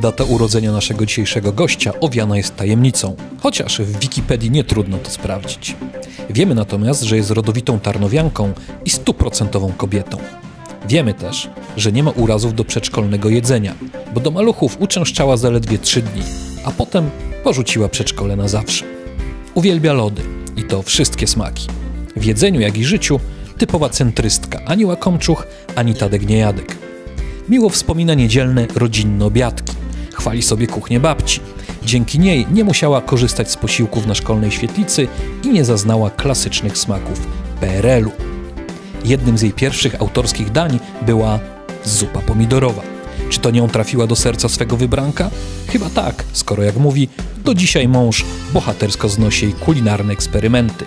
Data urodzenia naszego dzisiejszego gościa owiana jest tajemnicą, chociaż w Wikipedii nie trudno to sprawdzić. Wiemy natomiast, że jest rodowitą tarnowianką i stuprocentową kobietą. Wiemy też, że nie ma urazów do przedszkolnego jedzenia, bo do maluchów uczęszczała zaledwie trzy dni, a potem porzuciła przedszkole na zawsze. Uwielbia lody i to wszystkie smaki. W jedzeniu, jak i życiu typowa centrystka, ani łakomczuch, ani Tadek niejadek. Miło wspomina niedzielne rodzinne obiadki. Chwali sobie kuchnię babci. Dzięki niej nie musiała korzystać z posiłków na szkolnej świetlicy i nie zaznała klasycznych smaków PRL-u. Jednym z jej pierwszych autorskich dań była zupa pomidorowa. Czy to nią trafiła do serca swego wybranka? Chyba tak, skoro jak mówi, do dzisiaj mąż bohatersko znosi jej kulinarne eksperymenty.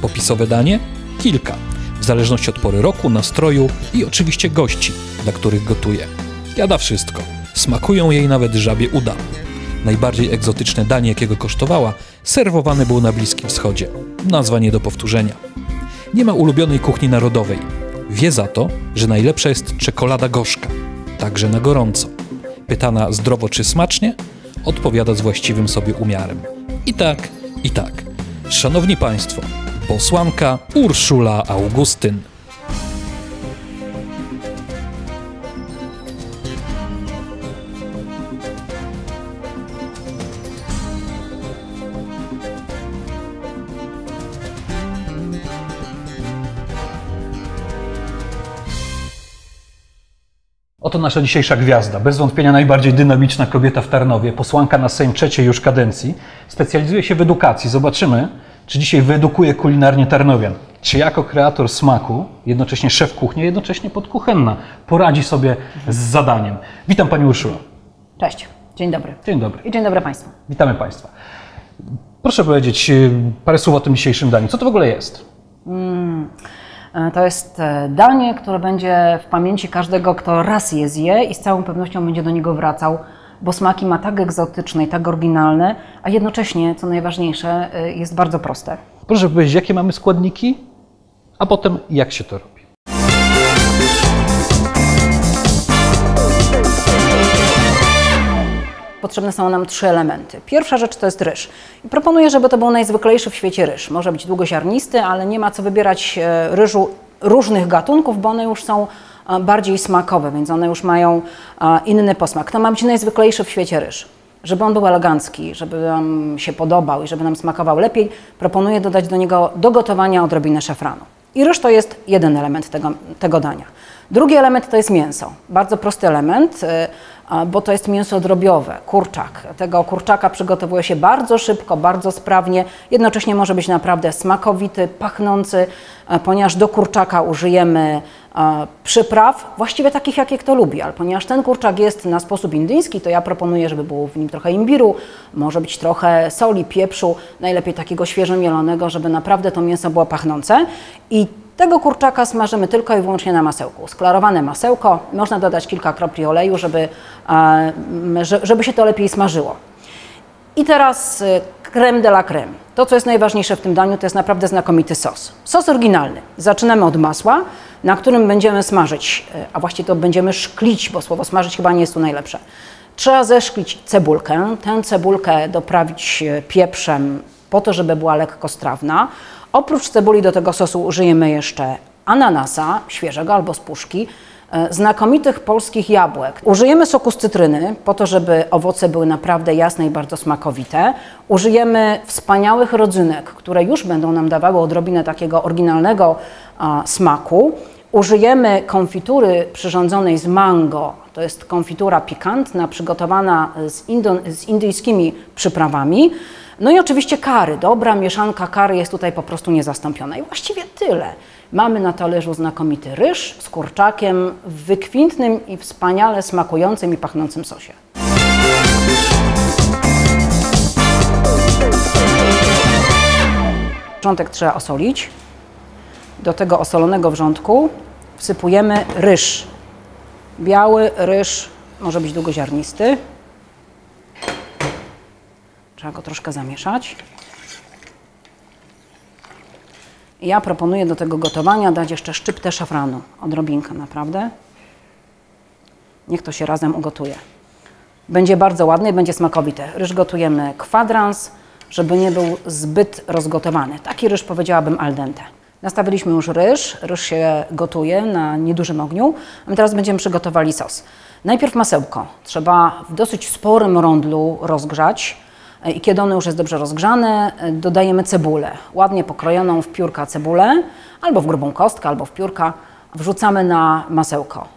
Popisowe danie? Kilka, w zależności od pory roku, nastroju i oczywiście gości, dla których gotuje. Jada wszystko. Smakują jej nawet żabie uda. Najbardziej egzotyczne danie, jakiego kosztowała, serwowane było na Bliskim Wschodzie. Nazwa nie do powtórzenia. Nie ma ulubionej kuchni narodowej. Wie za to, że najlepsza jest czekolada gorzka, także na gorąco. Pytana zdrowo czy smacznie, odpowiada z właściwym sobie umiarem. I tak, i tak. Szanowni Państwo, posłanka Urszula Augustyn. Oto nasza dzisiejsza gwiazda. Bez wątpienia najbardziej dynamiczna kobieta w Tarnowie, posłanka na Sejm trzeciej już kadencji. Specjalizuje się w edukacji. Zobaczymy, czy dzisiaj wyedukuje kulinarnie Tarnowian. Czy jako kreator smaku, jednocześnie szef kuchni, jednocześnie podkuchenna, poradzi sobie z zadaniem. Witam Pani Urszulo. Cześć, dzień dobry. Dzień dobry. I dzień dobry Państwu. Witamy Państwa. Proszę powiedzieć y, parę słów o tym dzisiejszym daniu. Co to w ogóle jest? E, To jest e, danie, które będzie w pamięci każdego, kto raz je zje i z całą pewnością będzie do niego wracał, bo smaki ma tak egzotyczne i tak oryginalne, a jednocześnie, co najważniejsze, e, jest bardzo proste. Proszę powiedzieć, jakie mamy składniki, a potem jak się to robi. Potrzebne są nam trzy elementy. Pierwsza rzecz to jest ryż. I proponuję, żeby to był najzwyklejszy w świecie ryż. Może być długoziarnisty, ale nie ma co wybierać e, ryżu różnych gatunków, bo one już są e, bardziej smakowe, więc one już mają e, inny posmak. To ma być najzwyklejszy w świecie ryż. Żeby on był elegancki, żeby nam się podobał i żeby nam smakował lepiej, proponuję dodać do niego do gotowania odrobinę szafranu. I ryż to jest jeden element tego, tego dania. Drugi element to jest mięso. Bardzo prosty element, bo to jest mięso drobiowe, kurczak. Tego kurczaka przygotowuje się bardzo szybko, bardzo sprawnie. Jednocześnie może być naprawdę smakowity, pachnący, a, ponieważ do kurczaka użyjemy a, przypraw, właściwie takich, jakie kto lubi, ale ponieważ ten kurczak jest na sposób indyjski, to ja proponuję, żeby było w nim trochę imbiru, może być trochę soli, pieprzu, najlepiej takiego świeżo mielonego, żeby naprawdę to mięso było pachnące. I tego kurczaka smażymy tylko i wyłącznie na masełku. Sklarowane masełko, można dodać kilka kropli oleju, żeby, e, że- żeby się to lepiej smażyło. I teraz y, creme de la creme. To, co jest najważniejsze w tym daniu, to jest naprawdę znakomity sos. Sos oryginalny. Zaczynamy od masła, na którym będziemy smażyć, y, a właściwie to będziemy szklić, bo słowo smażyć chyba nie jest tu najlepsze. Trzeba zeszklić cebulkę. Tę cebulkę doprawić pieprzem po to, żeby była lekko strawna. Oprócz cebuli do tego sosu użyjemy jeszcze ananasa, świeżego albo z puszki, e, znakomitych polskich jabłek. Użyjemy soku z cytryny po to, żeby owoce były naprawdę jasne i bardzo smakowite. Użyjemy wspaniałych rodzynek, które już będą nam dawały odrobinę takiego oryginalnego a, smaku. Użyjemy konfitury przyrządzonej z mango. To jest konfitura pikantna, przygotowana z, indo, z indyjskimi przyprawami. No i oczywiście kary. Dobra mieszanka kary jest tutaj po prostu niezastąpiona. I właściwie tyle. Mamy na talerzu znakomity ryż z kurczakiem w wykwintnym i wspaniale smakującym i pachnącym sosie. Wrzątek trzeba osolić. Do tego osolonego wrzątku wsypujemy ryż. Biały ryż, może być długoziarnisty. Trzeba go troszkę zamieszać. Ja proponuję do tego gotowania dać jeszcze szczyptę szafranu. Odrobinkę, naprawdę. Niech to się razem ugotuje. Będzie bardzo ładny i będzie smakowity. Ryż gotujemy kwadrans, żeby nie był zbyt rozgotowany. Taki ryż powiedziałabym al dente. Nastawiliśmy już ryż, ryż się gotuje na niedużym ogniu, a my teraz będziemy przygotowali sos. Najpierw masełko. Trzeba w dosyć sporym rondlu rozgrzać e, i kiedy ono już jest dobrze rozgrzane, e, dodajemy cebulę. Ładnie pokrojoną w piórka cebulę, albo w grubą kostkę, albo w piórka. Wrzucamy na masełko.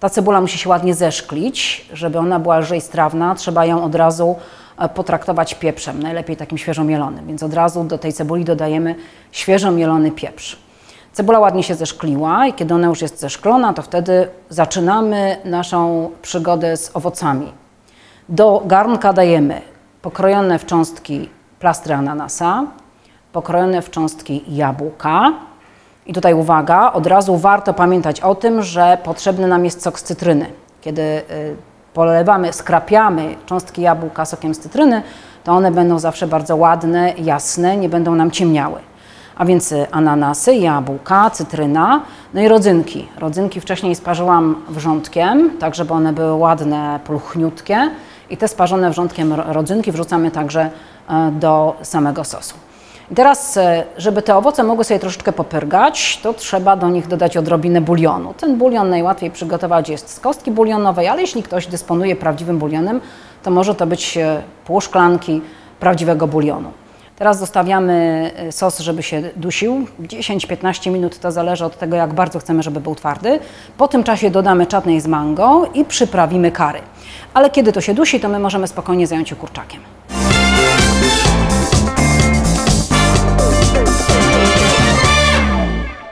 Ta cebula musi się ładnie zeszklić, żeby ona była lżej strawna. Trzeba ją od razu potraktować pieprzem, najlepiej takim świeżo mielonym. Więc od razu do tej cebuli dodajemy świeżo mielony pieprz. Cebula ładnie się zeszkliła i kiedy ona już jest zeszklona, to wtedy zaczynamy naszą przygodę z owocami. Do garnka dajemy pokrojone w cząstki plastry ananasa, pokrojone w cząstki jabłka. I tutaj uwaga, od razu warto pamiętać o tym, że potrzebny nam jest sok z cytryny. Kiedy y, polewamy, skrapiamy cząstki jabłka sokiem z cytryny, to one będą zawsze bardzo ładne, jasne, nie będą nam ciemniały a więc ananasy, jabłka, cytryna, no i rodzynki. Rodzynki wcześniej sparzyłam wrzątkiem, tak żeby one były ładne, pulchniutkie i te sparzone wrzątkiem rodzynki wrzucamy także e, do samego sosu. I teraz, e, żeby te owoce mogły sobie troszeczkę popyrgać, to trzeba do nich dodać odrobinę bulionu. Ten bulion najłatwiej przygotować jest z kostki bulionowej, ale jeśli ktoś dysponuje prawdziwym bulionem, to może to być e, pół szklanki prawdziwego bulionu. Teraz zostawiamy y, sos, żeby się dusił. 10-15 minut to zależy od tego, jak bardzo chcemy, żeby był twardy. Po tym czasie dodamy czatnej z mango i przyprawimy kary. Ale kiedy to się dusi, to my możemy spokojnie zająć się kurczakiem.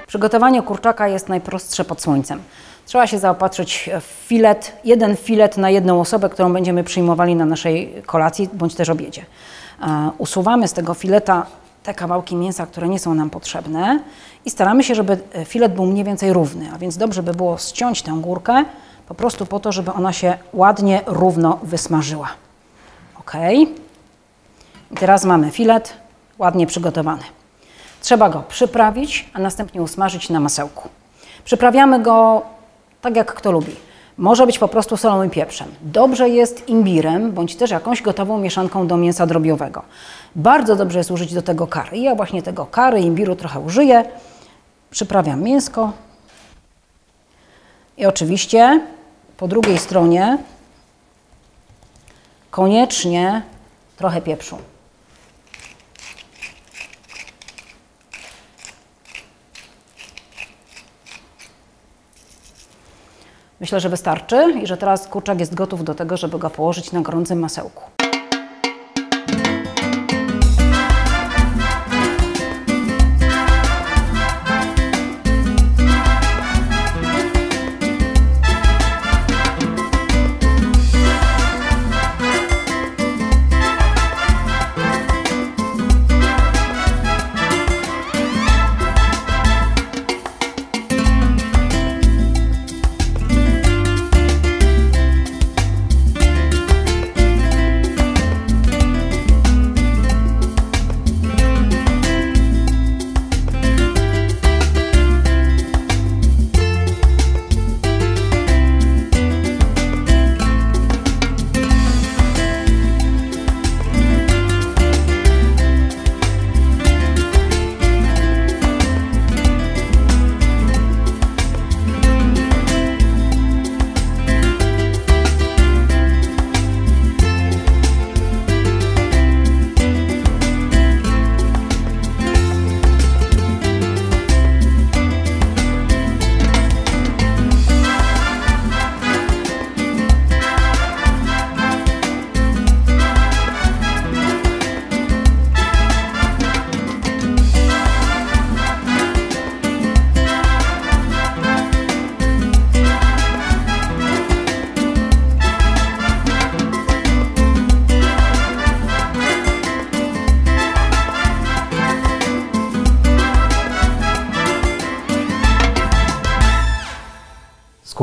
Przygotowanie kurczaka jest najprostsze pod słońcem. Trzeba się zaopatrzyć w filet, jeden filet na jedną osobę, którą będziemy przyjmowali na naszej kolacji bądź też obiedzie. E, usuwamy z tego fileta te kawałki mięsa, które nie są nam potrzebne i staramy się, żeby e, filet był mniej więcej równy, a więc dobrze by było ściąć tę górkę po prostu po to, żeby ona się ładnie, równo wysmażyła. Ok. I teraz mamy filet ładnie przygotowany. Trzeba go przyprawić, a następnie usmażyć na masełku. Przyprawiamy go tak, jak kto lubi. Może być po prostu solą i pieprzem. Dobrze jest imbirem, bądź też jakąś gotową mieszanką do mięsa drobiowego. Bardzo dobrze jest użyć do tego kary. Ja właśnie tego kary, imbiru trochę użyję. Przyprawiam mięsko. I oczywiście po drugiej stronie koniecznie trochę pieprzu. Myślę, że wystarczy i że teraz kurczak jest gotów do tego, żeby go położyć na gorącym masełku.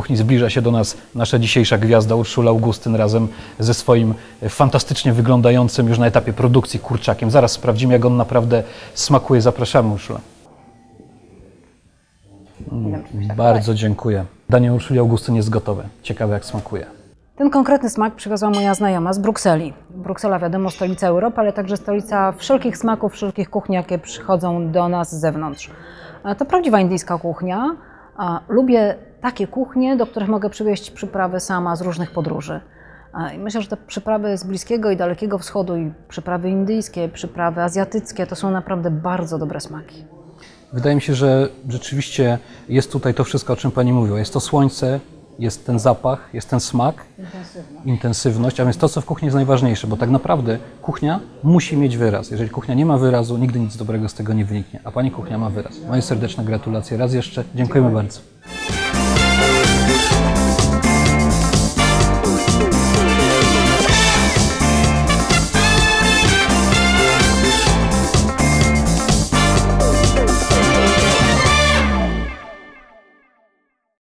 Kuchni zbliża się do nas nasza dzisiejsza gwiazda Urszula Augustyn razem ze swoim fantastycznie wyglądającym już na etapie produkcji kurczakiem. Zaraz sprawdzimy, jak on naprawdę smakuje. Zapraszamy, Urszula. Mm, bardzo dziękuję. Danie Urszuli Augustyn jest gotowe. Ciekawe, jak smakuje. Ten konkretny smak przywiozła moja znajoma z Brukseli. Bruksela, wiadomo, stolica Europy, ale także stolica wszelkich smaków, wszelkich kuchni, jakie przychodzą do nas z zewnątrz. To prawdziwa indyjska kuchnia. Lubię takie kuchnie, do których mogę przywieźć przyprawy sama z różnych podróży. I myślę, że te przyprawy z Bliskiego i Dalekiego Wschodu, i przyprawy indyjskie, przyprawy azjatyckie, to są naprawdę bardzo dobre smaki. Wydaje mi się, że rzeczywiście jest tutaj to wszystko, o czym Pani mówiła. Jest to słońce, jest ten zapach, jest ten smak, intensywność, a więc to, co w kuchni jest najważniejsze, bo tak naprawdę kuchnia musi mieć wyraz. Jeżeli kuchnia nie ma wyrazu, nigdy nic dobrego z tego nie wyniknie, a Pani kuchnia ma wyraz. Moje serdeczne gratulacje raz jeszcze. Dziękujemy bardzo.